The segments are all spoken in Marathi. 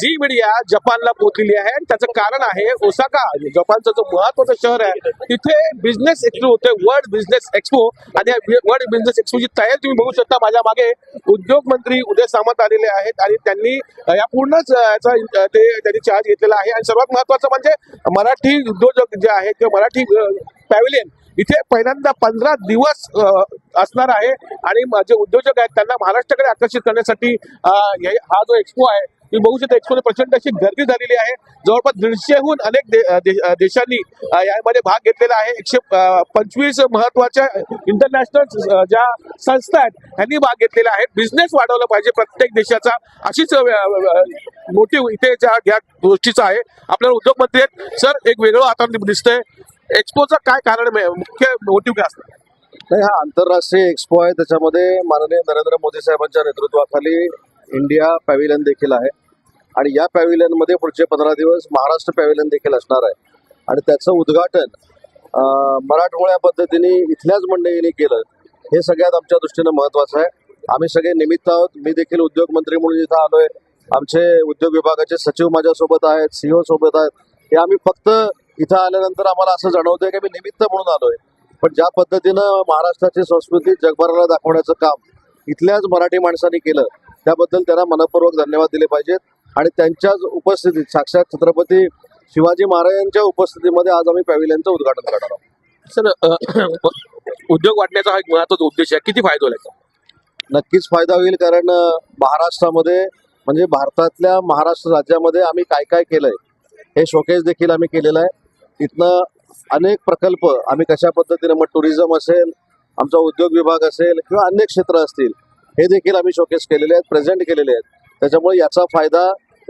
झी मीडिया जपानला पोहोचलेली आहे आणि त्याचं कारण आहे ओसाका. जपानचं जो महत्वाचं शहर आहे तिथे बिझनेस एक्सपो होते वर्ल्ड बिझनेस एक्सपो आणि या वर्ल्ड बिझनेस एक्सपोची तयारी तुम्ही बघू शकता. माझ्या मागे उद्योग मंत्री उदय सामंत आलेले आहेत आणि त्यांनी या पूर्णच याचा ते त्यांनी चार्ज घेतलेला आहे. आणि सर्वात महत्वाचं म्हणजे मराठी उद्योजक जे आहेत किंवा मराठी पॅव्हिलियन इथे पहिल्यांदा पंधरा दिवस असणार आहे. आणि जे उद्योजक आहेत त्यांना महाराष्ट्राकडे आकर्षित करण्यासाठी हे- हा जो एक्सपो आहे तुम्ही बघू शकता एक्सपोने प्रचंड अशी गर्दी झालेली आहे. जवळपास दीडशेहून अनेक दे- दे- देशांनी यामध्ये भाग घेतलेला आहे. एकशे पंचवीस महत्त्वाच्या इंटरनॅशनल ज्या संस्था आहेत त्यांनी भाग घेतलेला आहे. बिझनेस वाढवला पाहिजे प्रत्येक देशाचा. अशीच मोटिव्ह इथे ज्या या गोष्टीचा आहे आपल्याला उद्योगमंत्री आहेत. सर एक वेगळं आता दिसतंय. एक्सपोचं काय कारण मुख्य मोटिव्ह काय असतं नाही हा आंतरराष्ट्रीय एक्सपो आहे. त्याच्यामध्ये माननीय नरेंद्र मोदी साहेबांच्या नेतृत्वाखाली इंडिया पॅव्हिलियन देखील आहे. आणि या पॅव्हिलियनमध्ये पुढचे पंधरा दिवस महाराष्ट्र पॅव्हिलियन देखील असणार आहे. आणि त्याचं उद्घाटन मराठमोळ्या पद्धतीने इथल्याच मंडळीने केलं हे सगळ्यात आमच्या दृष्टीनं महत्वाचं आहे. आम्ही सगळे निमित्त आहोत. मी देखील उद्योग मंत्री म्हणून इथं आलोय. आमचे उद्योग विभागाचे सचिव माझ्यासोबत आहेत सीओ सोबत आहेत. हे आम्ही फक्त इथं आल्यानंतर आम्हाला असं जाणवतंय की मी निमित्त म्हणून आलोय. पण ज्या पद्धतीनं महाराष्ट्राची संस्कृती जगभराला दाखवण्याचं काम इथल्याच मराठी माणसांनी केलं त्याबद्दल त्यांना मनपूर्वक धन्यवाद दिले पाहिजेत. आणि त्यांच्याच उपस्थितीत साक्षात छत्रपती शिवाजी महाराजांच्या उपस्थितीमध्ये आज आम्ही पॅव्हिलियनचं उद्घाटन करणार आहोत. सर उद्योग वाढण्याचा हा एक महत्त्वाचा उद्देश आहे. किती फायदा होईल? नक्कीच फायदा होईल कारण महाराष्ट्रामध्ये म्हणजे भारतातल्या महाराष्ट्र राज्यामध्ये आम्ही काय काय केलंय हे शोकेस देखील आम्ही केलेलं आहे. इथनं अनेक प्रकल्प आम्ही कशा पद्धतीने मग टुरिझम असेल आमचा उद्योग विभाग असेल किंवा अन्य क्षेत्र असतील हे देखील आम्ही शोकेस केलेले आहेत प्रेझेंट केलेले आहेत त्याच्यामुळे याचा फायदा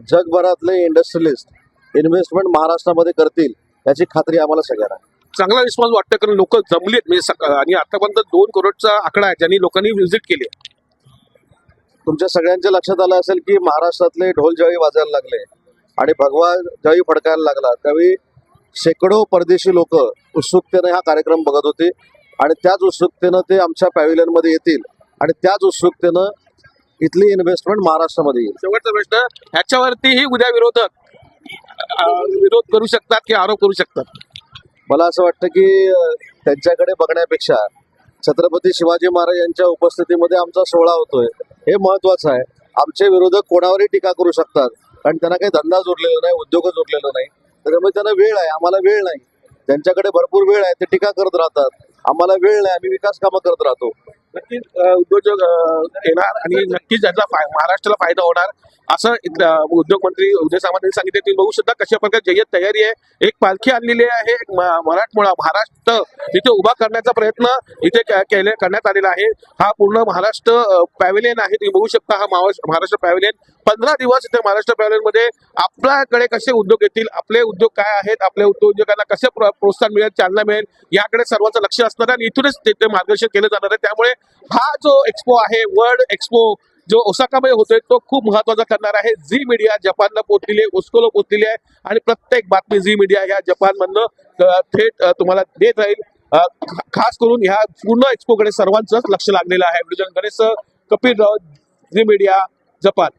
जगभरातले इंडस्ट्रियलिस्ट इन्व्हेस्टमेंट महाराष्ट्रामध्ये करतील याची खात्री आम्हाला सगळ्यांना आहे. चांगला रिस्पॉन्स वाटतं कारण लोक जमलेत म्हणजे आणि आतापर्यंत दोन करोडचा आकडा आहे ज्यांनी लोकांनी व्हिजिट केली. तुमच्या सगळ्यांच्या लक्षात आलं असेल की महाराष्ट्रातले ढोल ज्यावेळी वाजायला लागले आणि भगवा ज्यावेळी फडकायला लागला त्यावेळी शेकडो परदेशी लोक उत्सुकतेने हा कार्यक्रम बघत होते आणि त्याच उत्सुकतेनं ते आमच्या पॅव्हिलियनमध्ये येतील आणि त्याच उत्सुकतेनं इथली इन्व्हेस्टमेंट महाराष्ट्रामध्ये येईल. शेवटचा प्रश्न ह्याच्यावरतीही उद्या विरोधक विरोध करू शकतात की आरोप करू शकतात? मला असं वाटतं की त्यांच्याकडे बघण्यापेक्षा छत्रपती शिवाजी महाराज यांच्या उपस्थितीमध्ये आमचा सोहळा होतोय हे महत्वाचं आहे. आमचे विरोधक कोणावरही टीका करू शकतात कारण त्यांना काही धंदा जोडलेला नाही उद्योगच जोडलेला नाही. त्याच्यामुळे त्यांना वेळ आहे आम्हाला वेळ नाही. त्यांच्याकडे भरपूर वेळ आहे ते टीका करत राहतात. आम्हाला वेळ नाही आम्ही विकास कामं करत राहतो. नक्कीच उद्योजक येणार आणि नक्कीच याचा फाय- महाराष्ट्राला फायदा होणार. असं उद्योग मंत्री उदय सामंत यांनी सांगितले तुम्ही बघू शकता कशा प्रकारे जय्यत तयारी आहे. एक पालखी आणलेली आहे एक म- मराठमोळा महाराष्ट्र इथे उभा करण्याचा प्रयत्न इथे के- केले करण्यात आलेला आहे. हा पूर्ण महाराष्ट्र पॅव्हिलियन आहे. तुम्ही बघू शकता हा महाराष्ट्र महाराष्ट्र पॅव्हिलियन पंधरा दिवस इथे महाराष्ट्र पॅव्हिलियनमध्ये आपल्याकडे कसे उद्योग येतील आपले उद्योग काय आहेत आपल्या उद्योजकांना कसे प्रो- प्रोत्साहन मिळेल चालना मिळेल याकडे सर्वांचं लक्ष असणार आणि इथूनच ते ते मार्गदर्शन केलं जाणार आहे. त्यामुळे हा जो एक्सपो आहे वर्ल्ड एक्सपो जो ओसाकामध्ये होतोय तो खूप महत्त्वाचा ठरणार आहे. झी मीडिया जपानला पोहोचलेली आहे उस्कोला पोहोचलेली आहे आणि प्रत्येक बातमी झी मीडिया ह्या जपानमधनं थेट तुम्हाला देत राहील. खास करून ह्या पूर्ण एक्सपोकडे सर्वांचंच लक्ष लागलेलं आहे. Video Ganesh Kapil Rao Zee media Japan.